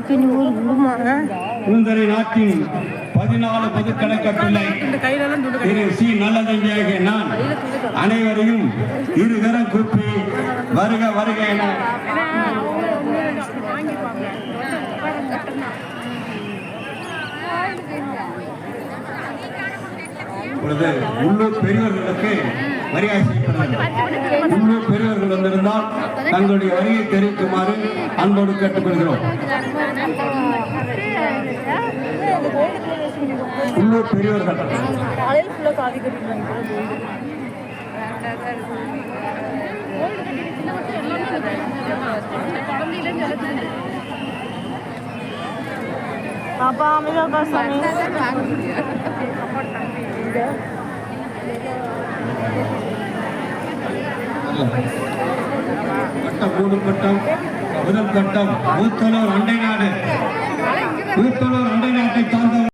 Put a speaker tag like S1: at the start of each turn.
S1: பின்
S2: நாட்டின் பதினாலு பொதுக்கணக்க திரு சி நான் அனைவரையும் இருகரம் கூப்பி வருக வருக என. உள்ளூர் பெரியவர்களுக்கு மரியாதை செய்யப்படுகிறது பெரியவர்கள் வந்திருந்தால் தங்களுடைய வருகை தெரிவிக்குமாறு அன்போடு கேட்டுக்கொள்கிறோம். உள்ளூர் பெரியவர்கள்.
S1: பாப்பா அமைதியாக சாமி.
S2: கட்டம் மூணு கட்டம் முதல் கட்டம் மூத்தலூர் அண்டை நாடு. ஊத்தலூர் அண்டை நாட்டை சார்ந்த